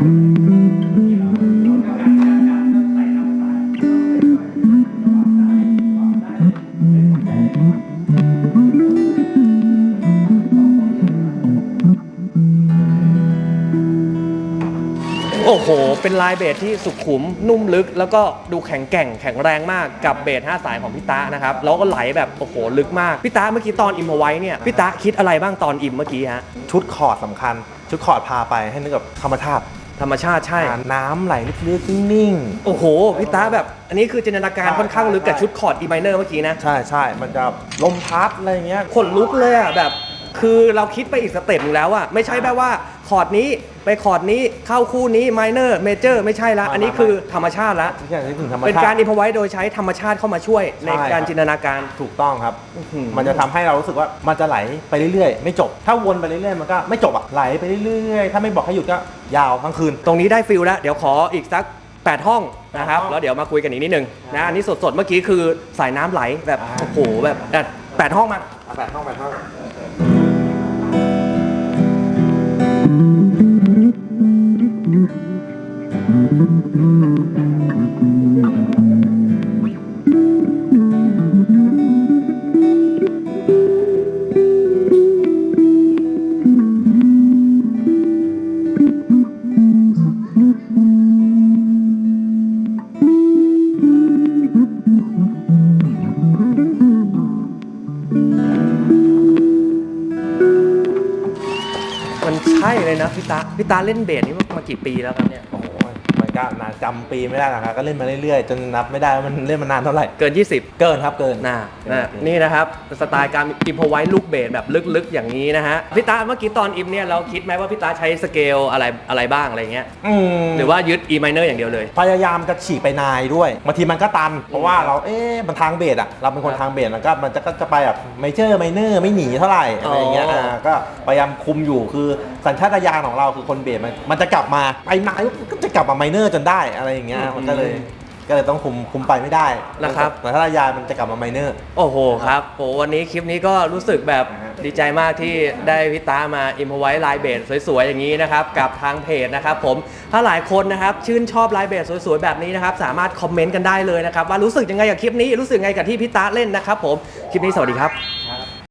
โอ้โห เป็นลายเบสที่สุขุมนุ่มลึก แล้วก็ดูแข็งแกร่งแข็งแรงมากกับเบส5สายของพี่ตานะครับ แล้วก็ไหลแบบโอ้โหลึกมาก พี่ตาเมื่อกี้ตอนอิมเอาไว้เนี่ย พี่ตาคิดอะไรบ้างตอนอิมเมื่อกี้ฮะ ชุดคอร์ดสำคัญ ชุดคอร์ดพาไปให้นึกกับธรรมชาติ ธรรมชาติใช่ อ่าน้ำไหลลึกๆนิ่ง โอ้โหพี่ตาแบบ อันนี้คือจินตนาการค่อนข้างลึกกับชุดคอร์ด E minor เมื่อกี้นะ ๆ ใช่ใช่มันจะลมพัดอะไรเงี้ย ขนลุกเลยอะแบบ คือเราคิดไปอีกสเต็ปหนึงแล้วอะไม่ใช่แบบว่าคอร์ดนี้ไปคอร์ดนี้เข้าคู่นี้ minor major ไม่ใช่ละ อันนี้คือธรรมชาติละที่อย่างที่ถึงธรรมเป็นชาการติอินพไว้โดยใช้ธรรมชาติเข้ามาช่วยในใช่ การครับจินตนาการ ถูกต้องครับอื้อหือมันจะทำให้เรารู้สึกว่ามันจะไหลไปเรื่อยๆ ไม่จบ ถ้าวนไปเรื่อยๆ มันก็ไม่จบอะไหลไปเรื่อยๆ ถ้าไม่บอกให้หยุดก็ยาวทั้งคืน ตรงนี้ได้ฟิลแล้ว เดี๋ยวขออีกสัก 8 ห้องนะครับแปดห้องแล้วเดี๋ยวมาคุยกันอีกนิดนึงนะ อันนี้สดๆ เมื่อกี้คือสายน้ำไหลแบบ อ่า โอ้โห แบบอะ แปดห้องมาแปดห้องแปดห้อง ใช่เลยนะพี่ตาพี่ตาเล่นเบสนี่มากี่ปีแล้วครับเนี่ย โอ้โห มันก็นานจำปีไม่ได้หรอกครับก็เล่นมาเรื่อยๆ จนนับไม่ได้ว่ามันเล่นมานานเท่าไหร่ เกิน 20เกินครับเกินน่านะนี่นะครับสไตล์การอิมพอไว้ลูกเบสแบบลึกๆ อย่างนี้นะฮะพี่ตาเมื่อกี้ตอนอิมเนี่ยเราคิดไหมว่าพี่ตาใช้สเกลอะไรอะไรบ้างอะไรเงี้ยอืมหรือว่ายึด E minor อย่างเดียวเลย พยายามจะฉีกไปนายด้วยบางทีมันก็ตัน เพราะว่าเราเอ๊ะมันทางเบสอะเราเป็นคนทางเบสมันก็มันจะก็จะไปแบบไมเจอร์ไมเนอร์ไม่หนีเท่าไหร่อะไรอย่างเงี้ยอ๋ออ่อ่าก็พยายามคุมอยู่คือสัญชาตญาณของเราคือคนเบสมันมันจะกลับมาไปนายก็จะ กลับมาไมเนอร์จนได้อะไรอย่างเงี้ยมันก็เลยก็เลยต้องคุมคุมไปไม่ได้นะครับสัญชาตญาณมันจะกลับมาไมเนอร์ โอ้โหครับโหวันนี้คลิปนี้ก็รู้สึกแบบดีใจมากที่ได้พี่ตามาอิมพอไว้ลายเบสสวยๆ อย่างนี้นะครับ กับทางเพจนะครับผม ถ้าหลายคนนะครับ ชื่นชอบลายเบสสวยๆ แบบนี้นะครับ สามารถคอมเมนต์กันได้เลยนะครับ ว่ารู้สึกยังไงกับคลิปนี้รู้สึกยังไงกับที่พี่ตาเล่นนะครับผม คลิปนี้สวัสดีครับ